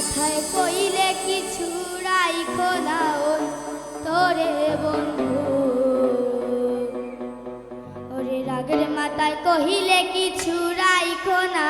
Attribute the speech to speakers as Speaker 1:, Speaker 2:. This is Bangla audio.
Speaker 1: মাথায় কইলে কিছু রাই খোলাও তোরে বন্ধু। ওরে রাগের মাথায় কহিলে কিছু রাই খোনা